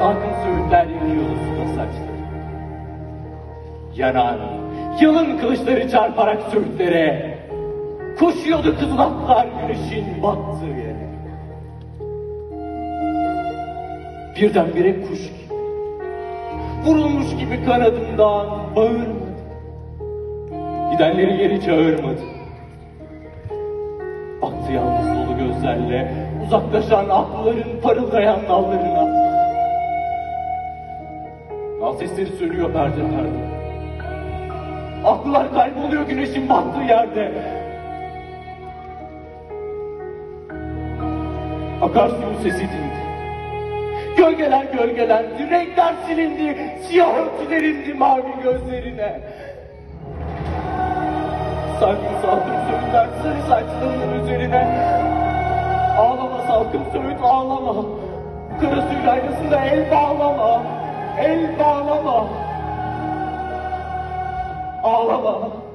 sarkın söğütler yanıyor uslu saçları. Yanar, yılın kılıçları çarparak söğütlere, koşuyordu kızılaklar güneşin battığı yere. Birdenbire kuş gibi, vurulmuş gibi kanadımdan bağırmadı. Gidenleri geri çağırmadı. Baktı yalnız dolu gözlerle, uzaklaşan akların parıldayan dallarına. Dal sesleri sönüyor perde perde. Aklılar kayboluyor güneşin battığı yerde. Akarsuyun sesi dindi. Gölgeler gölgelendi, renkler silindi, siyah örtüler indi mavi gözlerine. Salkım salkım söğütler sarı saçlarının üzerine. Ağlama salkım söğüt ağlama. Kara suyun aynasında el bağlama. all of them.